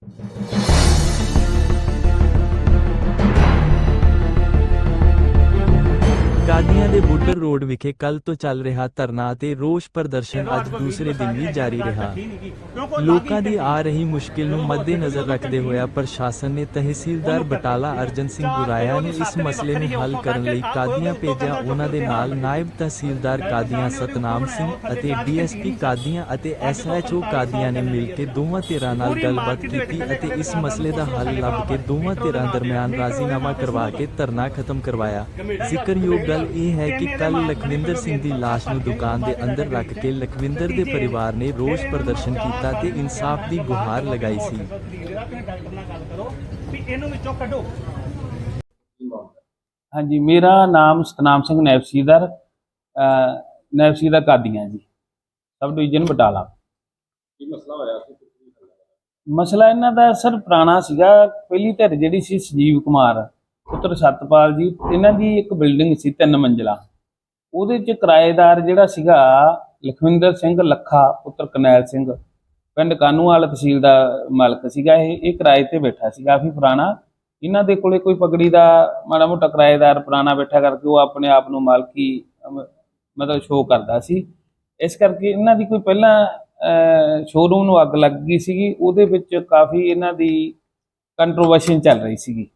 Thank you ਕਾਦੀਆਂ ਦੇ Buttar road ਵਿਖੇ ਕੱਲ ਤੋਂ ਚੱਲ ਰਿਹਾ ਧਰਨਾ ਅਤੇ ਰੋਸ ਪ੍ਰਦਰਸ਼ਨ ਅੱਜ ਦੂਸਰੇ ਦਿਨ ਵੀ ਜਾਰੀ ਰਿਹਾ। ਲੋਕਾਂ ਦੀ ਆ ਰਹੀ ਮੁਸ਼ਕਿਲ ਨੂੰ ਮੱਦੇਨਜ਼ਰ ਰੱਖਦੇ ਹੋਇਆ ਪ੍ਰਸ਼ਾਸਨ ਨੇ ਤਹਿਸੀਲਦਾਰ ਬਟਾਲਾ ਅਰਜਨ ਸਿੰਘ ਗੁਰਾਇਆ ਨੇ ਇਸ ਮਸਲੇ ਨੂੰ ਹੱਲ ਕਰਨ ਲਈ ਕਾਦੀਆਂ ਭੇਜਿਆ। ਉਹਨਾਂ ਦੇ ਨਾਲ ਨਾਇਬ ਤਹਿਸੀਲਦਾਰ ਕਾਦੀਆਂ ਸਤਨਾਮ ਸਿੰਘ ਅਤੇ ਡੀਐਸਪੀ ਕਾਦੀਆਂ ਅਤੇ ਐਸਐਚਓ ਕਾਦੀਆਂ ਨੇ ਮਿਲ ਕੇ ਦੋਵਾਂ ਧਿਰਾਂ ਨਾਲ ਗੱਲਬਾਤ ਕੀਤੀ ਅਤੇ ਇਸ ਮਸਲੇ ਦਾ ਹੱਲ ਲੱਭ ਕੇ ਦੋਵਾਂ ਧਿਰਾਂ ਦਰਮਿਆਨ ਰਾਜ਼ੀਨਾਮਾ ਕਰਵਾ ਕੇ ਧਰਨਾ ਖਤਮ ਕਰਵਾਇਆ। ਜ਼ਿਕਰਯੋਗ ਗੱਲ ਇਹ ਹੈ ਕਿ ਕੱਲ ਲਖਵਿੰਦਰ ਸਿੰਘ ਦੀ ਲਾਸ਼ ਨੂੰ ਦੁਕਾਨ ਦੇ ਅੰਦਰ ਰੱਖ ਕੇ ਲਖਵਿੰਦਰ ਦੇ ਪਰਿਵਾਰ ਨੇ ਰੋਸ ਪ੍ਰਦਰਸ਼ਨ ਕੀਤਾ ਤੇ ਇਨਸਾਫ ਦੀ ਗੁਹਾਰ ਲਗਾਈ ਸੀ। ਵੀ ਇਹਨੂੰ ਵਿੱਚੋਂ ਕੱਢੋ। ਹਾਂਜੀ ਮੇਰਾ ਨਾਮ ਸਤਨਾਮ ਸਿੰਘ ਨੈਫਸੀਦਾਰ ਨੈਫਸੀਦਾਰ ਕਾਦੀਆਂ ਜੀ। Sub division Batala. ਕੀ ਮਸਲਾ ਹੋਇਆ ਮਸਲਾ ਇਹਨਾਂ ਦਾ ਸਰ ਪੁਰਾਣਾ ਸੀਗਾ। ਪਹਿਲੀ ਧਿਰ ਜਿਹੜੀ ਸੀ ਸੰਜੀਵ ਕੁਮਾਰ। ਪੁੱਤਰ ਸਤਪਾਲ ਜੀ, ਇਹਨਾਂ ਦੀ ਇੱਕ ਬਿਲਡਿੰਗ ਸੀ, ਤਿੰਨ ਮੰਜ਼ਲਾ। ਉਹਦੇ 'ਚ ਕਿਰਾਏਦਾਰ ਜਿਹੜਾ ਸੀਗਾ, ਲਖਵਿੰਦਰ ਸਿੰਘ ਲੱਖਾ, ਪੁੱਤਰ ਕਨੈਲ ਸਿੰਘ। ਪਿੰਡ ਕਾਨੂੰਵਾਲ ਤਹਿਸੀਲ ਦਾ ਮਾਲਕ ਸੀਗਾ ਇਹ ਇਹ ਕਿਰਾਏ ਤੇ ਬੈਠਾ ਸੀ, ਕਾਫੀ ਪੁਰਾਣਾ। ਇਹਨਾਂ ਦੇ ਕੋਲੇ ਕੋਈ ਪਗੜੀ ਦਾ ਮਾੜਾ ਮੋਟਾ ਕਿਰਾਏਦਾਰ ਪੁਰਾਣਾ ਬੈਠਾ ਕਰਕੇ ਉਹ ਆਪਣੇ ਆਪ ਨੂੰ ਮਾਲਕੀ ਮਤਲਬ ਸ਼ੋਅ ਕਰਦਾ ਸੀ। ਇਸ ਕਰਕੇ ਇਹਨਾਂ ਦੀ ਕੋਈ ਪਹਿਲਾਂ ਸ਼ੋਰੂਮ ਨੂੰ ਅੱਗ ਲੱਗ ਗਈ ਸੀਗੀ। ਉਹਦੇ ਵਿੱਚ ਕਾਫੀ ਇਹਨਾਂ ਦੀ ਕੰਟਰੋਵਰਸ਼ਨ ਚੱਲ ਰਹੀ ਸੀਗੀ।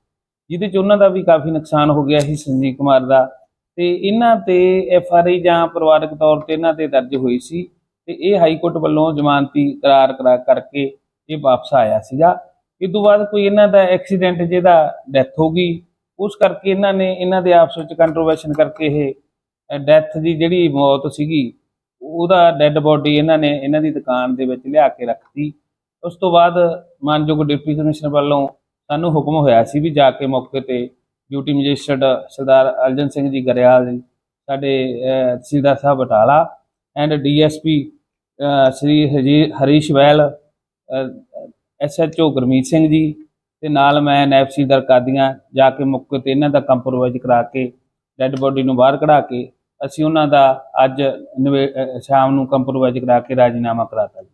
ਜਿਹਦੇ ਚ ਉਹਨਾਂ ਦਾ ਵੀ ਕਾਫੀ ਨੁਕਸਾਨ ਹੋ ਗਿਆ ਸੀ ਸੰਜੀਵ ਕੁਮਾਰ ਦਾ। ਤੇ ਇਹਨਾਂ ਤੇ ਐਫ ਆਰ ਆਈ ਜਾਂ ਪਰਿਵਾਰਕ ਤੌਰ ਤੇ ਇਹਨਾਂ ਤੇ ਦਰਜ ਹੋਈ ਸੀ ਤੇ ਇਹ ਹਾਈ ਕੋਰਟ ਵੱਲੋਂ ਜ਼ਮਾਨਤੀ ਕਰਾਰ ਕਰਾ ਕਰਕੇ ਇਹ ਵਾਪਸ ਆਇਆ ਸੀਗਾ। ਇਸ ਤੋਂ ਬਾਅਦ ਕੋਈ ਇਹਨਾਂ ਦਾ ਐਕਸੀਡੈਂਟ ਜਿਹਦਾ ਡੈਥ ਹੋ ਗਈ, ਉਸ ਕਰਕੇ ਇਹਨਾਂ ਨੇ ਇਹਨਾਂ ਦੇ ਆਪਸ ਵਿੱਚ ਕੰਟਰੋਵਰਸ਼ਨ ਕਰਕੇ ਇਹ ਡੈਥ ਦੀ ਜਿਹੜੀ ਮੌਤ ਸੀਗੀ, ਉਹਦਾ ਡੈੱਡ ਬੋਡੀ ਇਹਨਾਂ ਨੇ, ਇਹਨਾਂ ਦੀ ਦੁਕਾਨ ਦੇ ਵਿੱਚ ਲਿਆ ਕੇ ਰੱਖਤੀ। ਉਸ ਤੋਂ ਬਾਅਦ ਮਾਨਯੋਗ ਡਿਪਟੀ ਕਮਿਸ਼ਨਰ ਵੱਲੋਂ ਸਾਨੂੰ ਹੁਕਮ ਹੋਇਆ ਸੀ ਵੀ ਜਾ ਕੇ ਮੌਕੇ ਤੇ ਡਿਊਟੀ ਮੈਜਿਸਟਰੇਟ ਸਰਦਾਰ ਅਰਜਨ ਸਿੰਘ ਜੀ ਗਰੇਵਾਲ ਜੀ ਸਾਡੇ ਅਹ, ਤਹਿਸੀਲਦਾਰ ਸਾਹਿਬ ਬਟਾਲਾ ਐਂਡ ਡੀਐਸਪੀ ਸ੍ਰੀ ਹਜੀ ਹਰੀਸ਼ ਵੈਲ ਐਸਐਚਓ ਗੁਰਮੀਤ ਸਿੰਘ ਜੀ ਤੇ ਨਾਲ ਮੈਂ ਨਾਇਬ ਤਹਿਸੀਲਦਾਰ ਕਾਦੀਆਂ ਜਾ ਕੇ ਮੌਕੇ ਤੇ ਇਹਨਾਂ ਦਾ ਕੰਪਰੋਵਾਈਜ਼ ਕਰਾ ਕੇ ਡੈੱਡ ਬੋਡੀ ਨੂੰ ਬਾਹਰ ਕਢਾ ਕੇ ਅਸੀਂ ਉਹਨਾਂ ਦਾ ਅੱਜ ਨਵੇਂ- ਸ਼ਾਮ ਨੂੰ ਕੰਪਰੋਵਾਈਜ਼ ਕਰਾ ਕੇ ਰਾਜੀਨਾਮਾ ਕਰਾਤਾ ਜੀ।